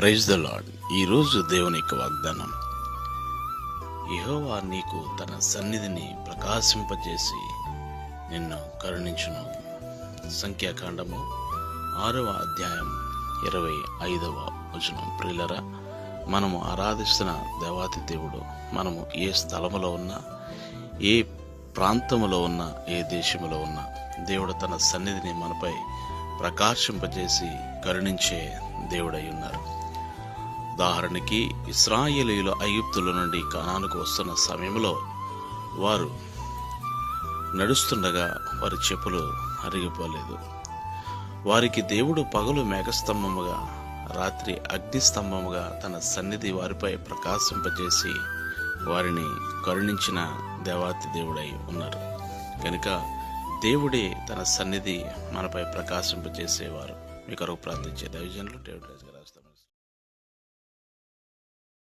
Praise the lord ఈరోజు దేవుని యొక్క వాగ్దానం. యహోవా నీకు తన సన్నిధిని ప్రకాశింపజేసి నిన్ను కరుణించును. సంఖ్యాకాండము ఆరవ అధ్యాయం ఇరవై ఐదవ వచనం. ప్రియులరా మనము ఆరాధిస్తున్న దేవాతి దేవుడు మనము ఏ స్థలములో ఉన్నా ఏ ప్రాంతములో ఉన్నా ఏ దేశములో ఉన్నా దేవుడు తన సన్నిధిని మనపై ప్రకాశింపజేసి కరుణించే దేవుడై ఉన్నారు. ఉదాహరణకి ఇస్రాయేలీయులు ఐగుప్తుల నుండి కణానికి వస్తున్న సమయంలో వారు నడుస్తుండగా వారి చెప్పులు అరిగిపోలేదు. వారికి దేవుడు పగలు మేఘస్తంభముగా రాత్రి అగ్నిస్తంభముగా తన సన్నిధి వారిపై ప్రకాశింపజేసి వారిని కరుణించిన దేవాతి దేవుడై ఉన్నారు. కనుక దేవుడే తన సన్నిధి మనపై ప్రకాశింపజేసేవారు. మీ కొరకు ప్రార్థించే దైవజనులు దేవుడు రాజు గారు